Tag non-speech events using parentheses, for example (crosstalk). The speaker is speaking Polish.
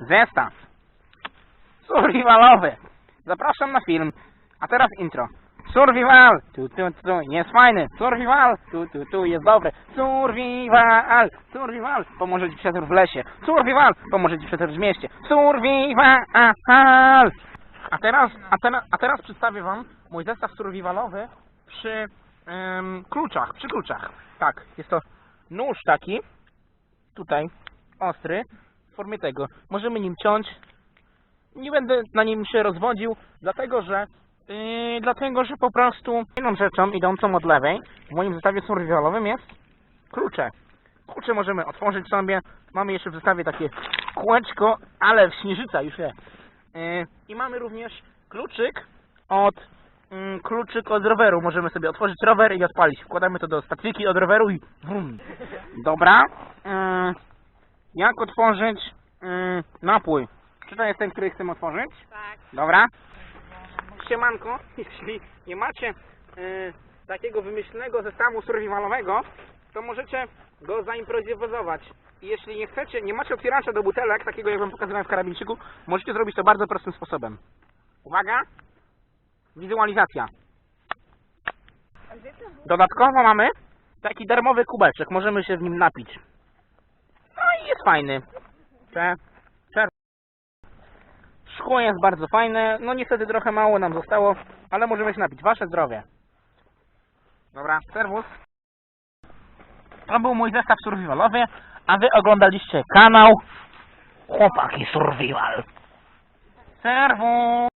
zestaw survivalowy. Zapraszam na film. A teraz intro. Survival! Tu, tu, tu, jest fajny. Survival! Tu, tu, tu, jest dobry. Survival! Survival! Pomoże ci przetrwać w lesie. Survival! Pomoże ci przetrwać w mieście. Survival! A teraz, a teraz, a teraz przedstawię wam mój zestaw survivalowy przy em, kluczach, przy kluczach. Tak, jest to nóż taki, tutaj, ostry, w formie tego. Możemy nim ciąć. Nie będę na nim się rozwodził, dlatego że yy, dlatego, że po prostu inną rzeczą idącą od lewej w moim zestawie survivalowym jest klucze. Klucze możemy otworzyć sobie. Mamy jeszcze w zestawie takie kółeczko, ale w śnieżyca już jest. Yy, I mamy również kluczyk od mm, kluczyk od roweru. Możemy sobie otworzyć rower i odpalić. Wkładamy to do stacyjki od roweru i wrum. Dobra. Yy, jak otworzyć yy, napój? Czy to jest ten, który chcemy otworzyć? Tak. Dobra. Siemanko, (laughs) jeśli nie macie yy, takiego wymyślnego zestawu survivalowego, to możecie go zaimprowizować. I jeśli nie chcecie, nie macie otwieracza do butelek, takiego jak wam pokazywałem w karabinczyku, możecie zrobić to bardzo prostym sposobem. Uwaga! Wizualizacja. Dodatkowo mamy taki darmowy kubeczek, możemy się w nim napić. Jest fajny. Cze, czer. Szkło jest bardzo fajne, no niestety trochę mało nam zostało, ale możemy się napić. Wasze zdrowie. Dobra, serwus. To był mój zestaw survivalowy, a wy oglądaliście kanał Chłopaki Survival. Serwus.